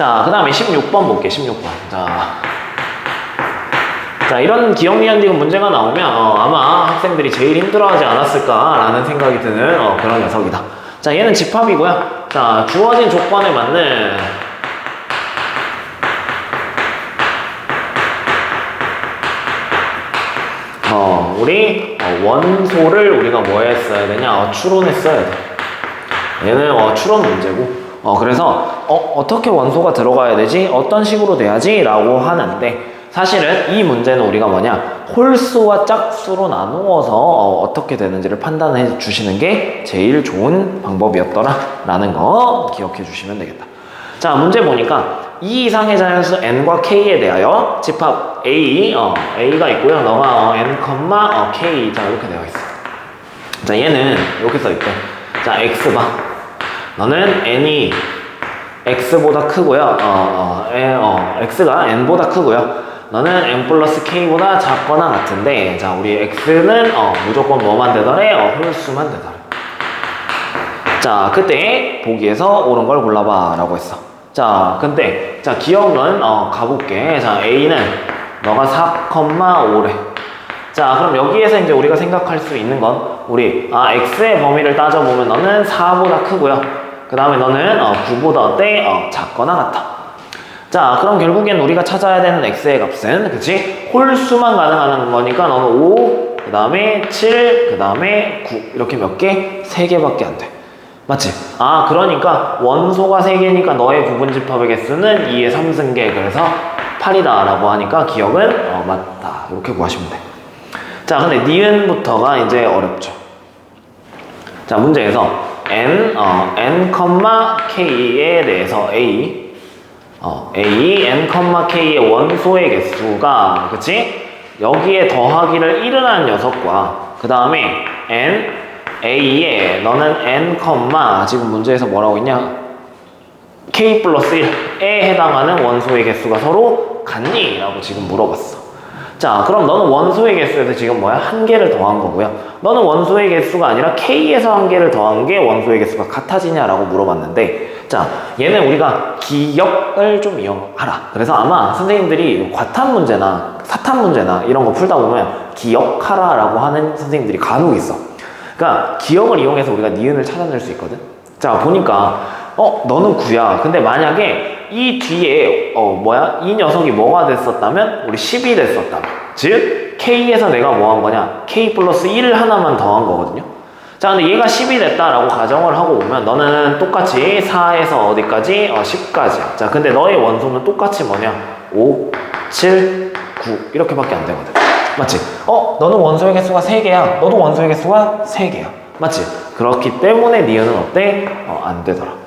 자, 그 다음에 16번 볼게, 16번. 자. 자, 이런 기억 미완디귿 문제가 나오면 어, 아마 학생들이 제일 힘들어하지 않았을까라는 생각이 드는 어, 그런 녀석이다. 자, 얘는 집합이고요. 자, 주어진 조건에 맞는 어, 우리 어, 원소를 우리가 뭐 했어야 되냐? 어, 추론했어야 돼. 얘는 어, 추론 문제고. 어, 그래서 어, 어떻게 원소가 들어가야 되지? 어떤 식으로 돼야지? 라고 하는데 사실은 이 문제는 우리가 뭐냐? 홀수와 짝수로 나누어서 어, 떻게 되는지를 판단해 주시는 게 제일 좋은 방법이었더라 라는 거 기억해 주시면 되겠다. 자, 문제 보니까 2 이상의 자연수 n과 k에 대하여 집합 a, 어, a가 있고요. 너가 어, n, 어, k 자 이렇게 되어 있어. 자, 얘는 이렇게 써 있대. 자, x 봐. 너는 n이 x보다 크고요. 어, 어, 에, 어, x가 n보다 크고요. 너는 n 플러스 k보다 작거나 같은데, 자, 우리 x는 어, 무조건 뭐만 되더래? 어, 홀수만 되더래. 자, 그때 보기에서 옳은 걸 골라봐 라고 했어. 자, 근데, 자, 기억은, 어, 가볼게. 자, A는 너가 4,5래. 자, 그럼 여기에서 이제 우리가 생각할 수 있는 건, 우리, 아, X의 범위를 따져보면 너는 4보다 크고요. 그 다음에 너는, 어, 9보다 어때? 어, 작거나 같아. 자, 그럼 결국엔 우리가 찾아야 되는 X의 값은, 그치? 홀수만 가능한 거니까 너는 5, 그 다음에 7, 그 다음에 9. 이렇게 몇 개? 3개밖에 안 돼. 맞지? 아, 그러니까 원소가 3개니까 너의 부분 집합의 개수는 2의 3승계. 그래서 8이다. 라고 하니까 기억은 어, 맞다. 이렇게 구하시면 돼. 자, 근데 니은부터가 이제 어렵죠. 자, 문제에서 n, 어, n, k에 대해서 a, 어, a, n, k의 원소의 개수가, 그치? 여기에 더하기를 1을 한 녀석과, 그 다음에 n, a에 너는 n, 지금 문제에서 뭐라고 했냐? k 플러스 1에 해당하는 원소의 개수가 서로 같니? 라고 지금 물어봤어. 자, 그럼 너는 원소의 개수에서 지금 뭐야? 한 개를 더한 거고요. 너는 원소의 개수가 아니라 k에서 한 개를 더한 게 원소의 개수가 같아지냐라고 물어봤는데, 자, 얘는 우리가 기억을 좀 이용하라. 그래서 아마 선생님들이 과탄 문제나 사탄 문제나 이런 거 풀다 보면 기억하라 라고 하는 선생님들이 간혹 있어. 그러니까 기억을 이용해서 우리가 니은을 찾아낼 수 있거든. 자, 보니까 어, 너는 9야. 근데 만약에 이 뒤에 어 뭐야? 이 녀석이 뭐가 됐었다면 우리 10이 됐었다면 즉 K에서 내가 뭐 한 거냐? K 플러스 1을 하나만 더한 거거든요. 자, 근데 얘가 10이 됐다라고 가정을 하고 보면 너는 똑같이 4에서 어디까지? 어, 10까지야. 자, 근데 너의 원소는 똑같이 뭐냐? 5, 7, 9 이렇게밖에 안 되거든. 맞지? 어, 너는 원소의 개수가 3개야. 너도 원소의 개수가 3개야. 맞지? 그렇기 때문에 니은은 어때? 어, 안 되더라.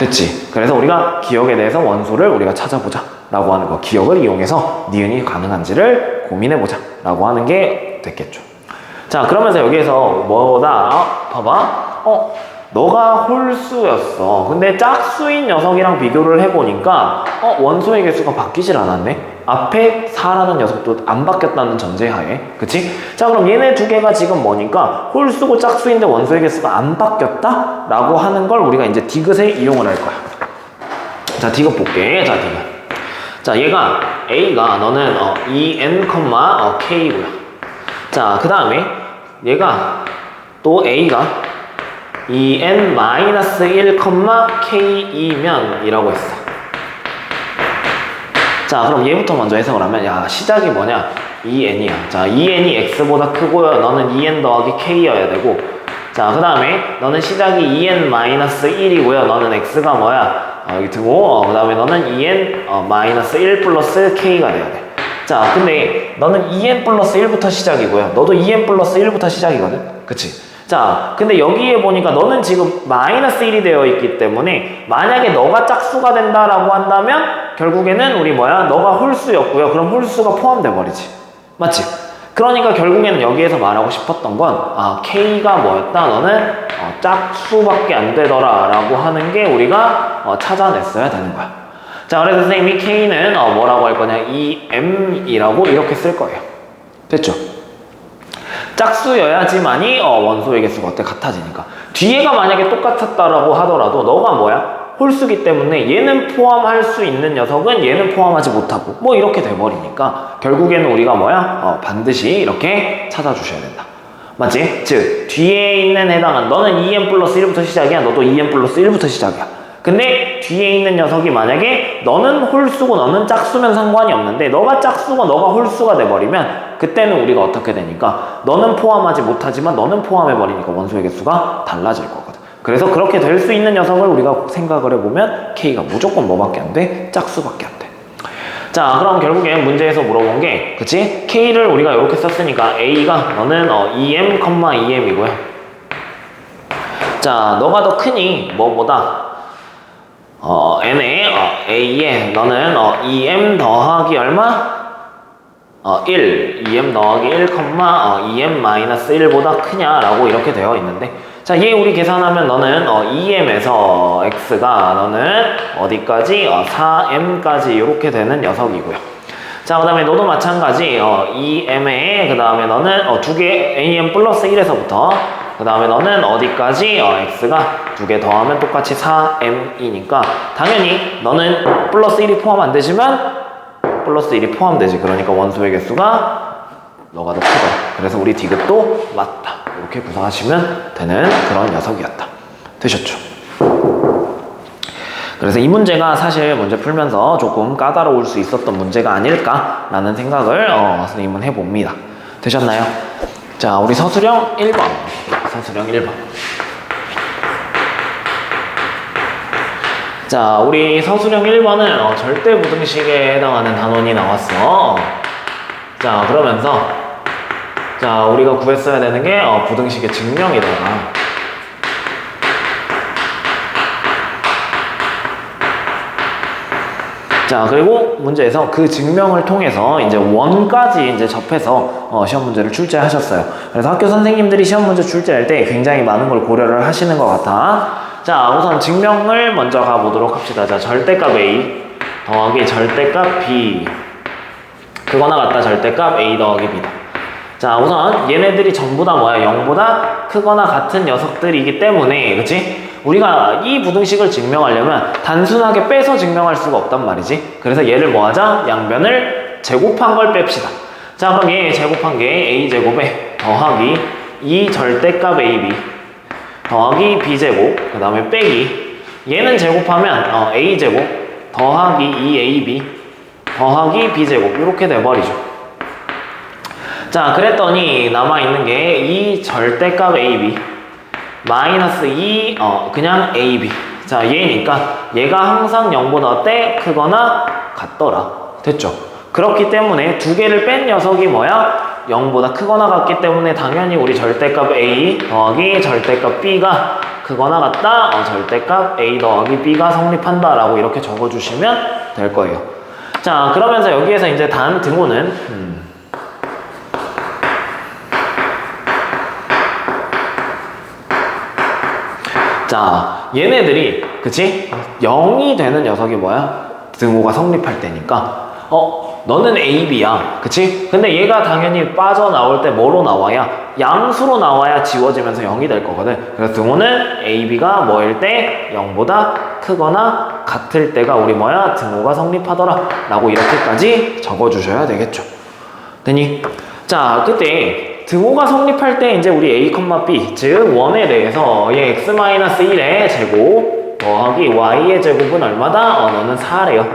됐지? 그래서 우리가 기억에 대해서 원소를 우리가 찾아보자 라고 하는 거 기억을 이용해서 니은이 가능한지를 고민해보자 라고 하는 게 됐겠죠 자 그러면서 여기에서 뭐다? 어, 봐봐 어 너가 홀수였어 근데 짝수인 녀석이랑 비교를 해보니까 어 원소의 개수가 바뀌질 않았네 앞에 4라는 녀석도 안 바뀌었다는 전제하에 그치? 자 그럼 얘네 두 개가 지금 뭐니까 홀수고 짝수인데 원소의 개수가 안 바뀌었다? 라고 하는 걸 우리가 이제 디귿에 이용을 할 거야 자 디귿 볼게 자 디귿 자 얘가 A가 너는 어, EN, 어, K고요 자그 다음에 얘가 또 A가 EN-1, K이면 이라고 했어 자, 그럼 얘부터 먼저 해석을 하면, 야, 시작이 뭐냐? 2n이야. 자, 2n이 x보다 크고요. 너는 2n 더하기 k여야 되고, 자, 그 다음에 너는 시작이 2n-1이고요. 너는 x가 뭐야? 어, 여기 두고, 어, 그 다음에 너는 2n 어, 마이너스 1 플러스 k가 돼야 돼. 자, 근데 너는 2n 플러스 1부터 시작이고요. 너도 2n 플러스 1부터 시작이거든? 그치? 자, 근데 여기에 보니까 너는 지금 마이너스 1이 되어 있기 때문에 만약에 너가 짝수가 된다라고 한다면 결국에는 우리 뭐야? 너가 홀수였고요. 그럼 홀수가 포함돼 버리지. 맞지? 그러니까 결국에는 여기에서 말하고 싶었던 건 아, K가 뭐였다? 너는 어, 짝수밖에 안 되더라 라고 하는 게 우리가 어, 찾아냈어야 되는 거야. 자, 그래서 선생님이 K는 어, 뭐라고 할 거냐? EM이라고 이렇게 쓸 거예요. 됐죠? 짝수여야지만이 어, 원소의 개수가 어때 같아지니까 뒤에가 만약에 똑같았다라고 하더라도 너가 뭐야 홀수기 때문에 얘는 포함할 수 있는 녀석은 얘는 포함하지 못하고 뭐 이렇게 돼버리니까 결국에는 우리가 뭐야? 어, 반드시 이렇게 찾아주셔야 된다. 맞지? 즉 뒤에 있는 해당한 너는 2m 플러스 1부터 시작이야. 너도 2m 플러스 1부터 시작이야. 근데 뒤에 있는 녀석이 만약에 너는 홀수고 너는 짝수면 상관이 없는데 너가 짝수고 너가 홀수가 돼버리면 그때는 우리가 어떻게 되니까 너는 포함하지 못하지만 너는 포함해버리니까 원소의 개수가 달라질 거거든. 그래서 그렇게 될 수 있는 녀석을 우리가 생각을 해보면 K가 무조건 뭐밖에 안 돼? 짝수밖에 안 돼. 자, 그럼 결국에 문제에서 물어본 게, 그치? K를 우리가 이렇게 썼으니까 A가 너는 어, 2M, 2M이고요. 자, 너가 더 크니 뭐보다 어, N에 어, A에 너는 어, 2M 더하기 얼마? 어, 1, 2M 더하기 1, 어, 2M 마이너스 1보다 크냐라고 이렇게 되어 있는데 자, 얘 우리 계산하면 너는 어, 2m에서 x가 너는 어디까지? 어, 4m까지 이렇게 되는 녀석이고요. 자, 그 다음에 너도 마찬가지 어, 2m에 그 다음에 너는 어, 두개 am 플러스 1에서부터 그 다음에 너는 어디까지? 어, x가 두 개 더하면 똑같이 4m이니까 당연히 너는 플러스 1이 포함 안 되지만 플러스 1이 포함되지. 그러니까 원소의 개수가 너가 더 크다. 그래서 우리 디귿도 맞다. 이렇게 구성하시면 되는 그런 녀석이었다. 되셨죠? 그래서 이 문제가 사실 문제 풀면서 조금 까다로울 수 있었던 문제가 아닐까라는 생각을 어, 선생님은 해봅니다. 되셨나요? 자, 우리 서술형 1번. 서술형 1번. 자, 우리 서술형 1번은 어, 절대 부등식에 해당하는 단원이 나왔어. 자, 그러면서 자, 우리가 구했어야 되는 게 어, 부등식의 증명이다. 자, 그리고 문제에서 그 증명을 통해서 이제 원까지 이제 접해서 어, 시험 문제를 출제하셨어요. 그래서 학교 선생님들이 시험 문제 출제할 때 굉장히 많은 걸 고려를 하시는 것 같아. 자, 우선 증명을 먼저 가보도록 합시다. 자, 절대값 A 더하기 절대값 B. 그거나 같다 절대값 A 더하기 B다. 자, 우선 얘네들이 전부 다 뭐야? 0보다 크거나 같은 녀석들이기 때문에, 그치? 우리가 이 부등식을 증명하려면 단순하게 빼서 증명할 수가 없단 말이지. 그래서 얘를 뭐 하자? 양변을 제곱한 걸 뺍시다. 자, 그럼 얘 제곱한 게 a제곱에 더하기 2 절대값 ab 더하기 b제곱, 그 다음에 빼기 얘는 제곱하면 어, a제곱 더하기 2ab 더하기 b제곱 이렇게 돼버리죠. 자, 그랬더니 남아있는 게 이 절대값 AB 마이너스 2, 어, 그냥 AB. 자, 얘니까 얘가 항상 0보다 어때? 크거나 같더라. 됐죠? 그렇기 때문에 두 개를 뺀 녀석이 뭐야? 0보다 크거나 같기 때문에 당연히 우리 절대값 A 더하기 절대값 B가 크거나 같다? 어, 절대값 A 더하기 B가 성립한다. 라고 이렇게 적어주시면 될 거예요. 자, 그러면서 여기에서 이제 단 등호는, 음, 자, 얘네들이, 그치? 0이 되는 녀석이 뭐야? 등호가 성립할 때니까. 어, 너는 AB야. 그치? 근데 얘가 당연히 빠져나올 때 뭐로 나와야? 양수로 나와야 지워지면서 0이 될 거거든. 그래서 등호는 AB가 뭐일 때? 0보다 크거나 같을 때가 우리 뭐야? 등호가 성립하더라. 라고 이렇게까지 적어주셔야 되겠죠. 되니? 자, 그때 등호가 성립할 때 이제 우리 a, b 즉 원에 대해서 얘 x-1의 제곱 더하기 y의 제곱은 얼마다? 어, 너는 4래요.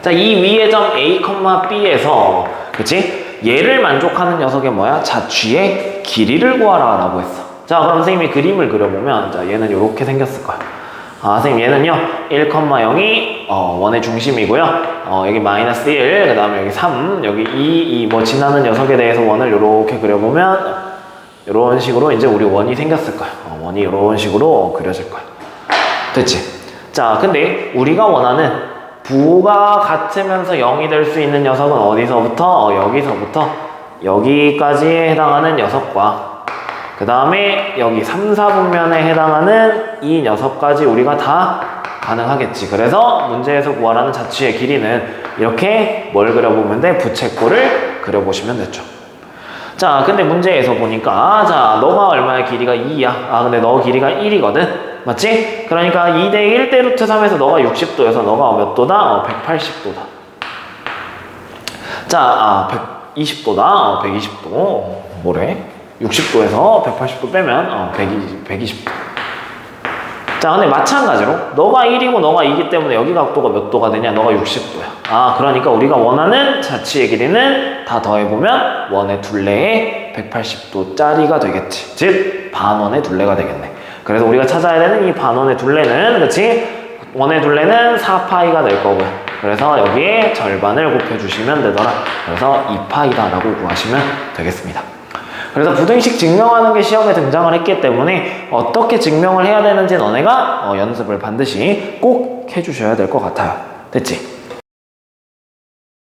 자, 이 위의 점 a, b에서 그치? 얘를 만족하는 녀석이 뭐야? 자취의 길이를 구하라 라고 했어. 자, 그럼 선생님이 그림을 그려보면 자, 얘는 이렇게 생겼을 거야. 아, 선생님 얘는요 1,0이 어, 원의 중심이고요 어, 여기 마이너스 1, 그 다음에 여기 3, 여기 2, 2, 뭐 지나는 녀석에 대해서 원을 이렇게 그려보면 이런 식으로 이제 우리 원이 생겼을 거야 어, 원이 이런 식으로 그려질 거야 됐지? 자, 근데 우리가 원하는 부가 같으면서 0이 될 수 있는 녀석은 어디서부터? 어, 여기서부터 여기까지에 해당하는 녀석과 그 다음에 여기 3, 4분면에 해당하는 이 녀석까지 우리가 다 가능하겠지. 그래서 문제에서 구하라는 자취의 길이는 이렇게 뭘 그려보면 돼? 부채꼴을 그려보시면 됐죠. 자, 근데 문제에서 보니까 자, 너가 얼마의 길이가 2야? 아, 근데 너 길이가 1이거든? 맞지? 그러니까 2대 1대 루트 3에서 너가 60도여서 너가 몇 도다? 어, 180도다. 자, 아, 120도다. 어, 120도. 뭐래? 60도에서 180도 빼면 어, 120, 120도. 자, 근데 마찬가지로 너가 1이고 너가 2기 때문에 여기 각도가 몇 도가 되냐? 너가 60도야. 아, 그러니까 우리가 원하는 자치의 길이는 다 더해보면 원의 둘레에 180도짜리가 되겠지. 즉, 반원의 둘레가 되겠네. 그래서 우리가 찾아야 되는 이 반원의 둘레는, 그치? 원의 둘레는 4파이가 될 거고요. 그래서 여기에 절반을 곱해주시면 되더라. 그래서 2파이다라고 구하시면 되겠습니다. 그래서 부등식 증명하는 게 시험에 등장을 했기 때문에 어떻게 증명을 해야 되는지 너네가 어, 연습을 반드시 꼭 해주셔야 될 것 같아요. 됐지?